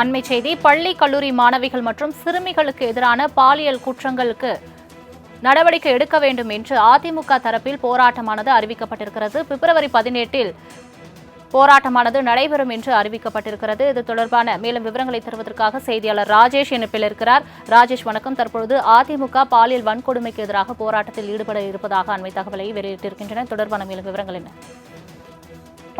அண்மை செய்தி பள்ளி கல்லூரி மாணவிகள் மற்றும் சிறுமிகளுக்கு எதிரான பாலியல் குற்றங்களுக்கு நடவடிக்கை எடுக்க வேண்டும் என்று அதிமுக தரப்பில் போராட்டமானது அறிவிக்கப்பட்டிருக்கிறது. பிப்ரவரி பதினெட்டில் போராட்டமானது நடைபெறும் என்று அறிவிக்கப்பட்டிருக்கிறது. இது தொடர்பான மேலும் விவரங்களை தருவதற்காக செய்தியாளர் ராஜேஷ் இணைப்பில் இருக்கிறார். ராஜேஷ் வணக்கம். தற்பொழுது அதிமுக பாலியல் வன்கொடுமைக்கு எதிராக போராட்டத்தில் ஈடுபட இருப்பதாக அண்மை தகவலை வெளியிட்டிருக்கின்றன. தொடர்பான மேலும் விவரங்கள் என்ன?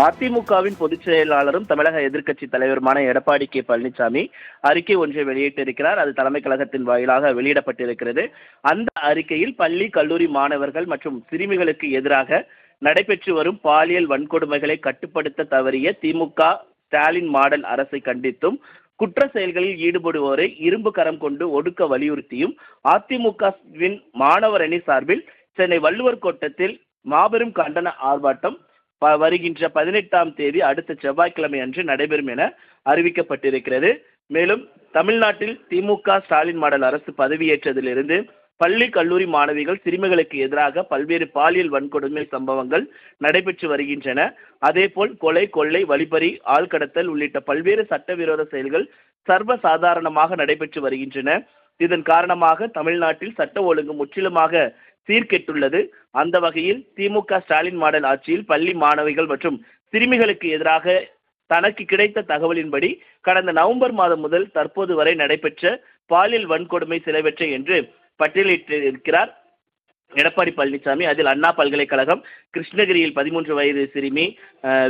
அதிமுகவின் பொதுச் செயலாளரும் தமிழக எதிர்க்கட்சி தலைவருமான எடப்பாடி கே பழனிசாமி அறிக்கை ஒன்றை வெளியிட்டிருக்கிறார். அது தலைமை கழகத்தின் வாயிலாக வெளியிடப்பட்டிருக்கிறது. அந்த அறிக்கையில் பள்ளி கல்லூரி மாணவர்கள் மற்றும் சிறுமிகளுக்கு எதிராக நடைபெற்று வரும் பாலியல் வன்கொடுமைகளை கட்டுப்படுத்த தவறிய திமுக ஸ்டாலின் மாடல் அரசை கண்டித்தும் குற்ற செயல்களில் ஈடுபடுவோரை இரும்பு கரம் கொண்டு ஒடுக்க வலியுறுத்தியும் அதிமுகவின் மாணவர் அணி சார்பில் சென்னை வள்ளுவர் கோட்டத்தில் மாபெரும் கண்டன ஆர்ப்பாட்டம் வருகின்ற பதினெட்டாம் தேதி அடுத்த செவ்வாய்க்கிழமை அன்று நடைபெறும் என அறிவிக்கப்பட்டிருக்கிறது. மேலும் தமிழ்நாட்டில் திமுக ஸ்டாலின் மாடல் அரசு பதவியேற்றதிலிருந்து பள்ளி கல்லூரி மாணவிகள் சிறுமிகளுக்கு எதிராக பல்வேறு பாலியல் வன்கொடுமை சம்பவங்கள் நடைபெற்று வருகின்றன. அதேபோல் கொலை கொள்ளை வழிபறி ஆள்கடத்தல் உள்ளிட்ட பல்வேறு சட்டவிரோத செயல்கள் சர்வசாதாரணமாக நடைபெற்று வருகின்றன. இதன் காரணமாக தமிழ்நாட்டில் சட்ட ஒழுங்கு முற்றிலுமாக சீர்கெட்டுள்ளது. அந்த வகையில் திமுக ஸ்டாலின் மாடல் ஆட்சியில் பள்ளி மாணவிகள் மற்றும் சிறுமிகளுக்கு எதிராக தனக்கு கிடைத்த தகவலின்படி கடந்த நவம்பர் மாதம் முதல் தற்போது வரை நடைபெற்ற பாலியல் வன்கொடுமை சிலவற்றை என்று பட்டியலிட்டிருக்கிறார் எடப்பாடி பழனிசாமி. அதில் அண்ணா பல்கலைக்கழகம் கிருஷ்ணகிரியில் பதிமூன்று வயது சிறுமி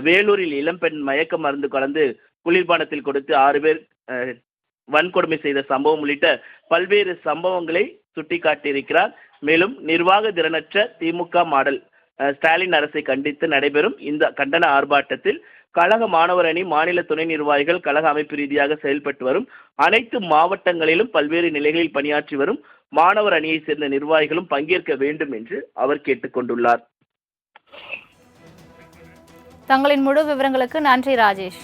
வேலூரில் இளம்பெண் மயக்க மருந்து கலந்து குளிர்பானத்தில் கொடுத்து ஆறு பேர் வன்கொடுமை செய்த சம்பவம் உள்ளிட்ட பல்வேறு சம்பவங்களை சுட்டிக்காட்டியிருக்கிறார். மேலும் நிர்வாக திறனற்ற திமுக மாடல் ஸ்டாலின் அரசை கண்டித்து நடைபெறும் இந்த கண்டன ஆர்ப்பாட்டத்தில் கழக மாணவர் அணி மாநில துணை நிர்வாகிகள் கழக அமைப்பு ரீதியாக செயல்பட்டு வரும். அனைத்து மாவட்டங்களிலும் பல்வேறு நிலைகளில் பணியாற்றி வரும் மாணவர் அணியை சேர்ந்த நிர்வாகிகளும் பங்கேற்க வேண்டும் என்று அவர் கேட்டுக்கொண்டுள்ளார் தங்களின் முழு விவரங்களுக்கு நன்றி ராஜேஷ்.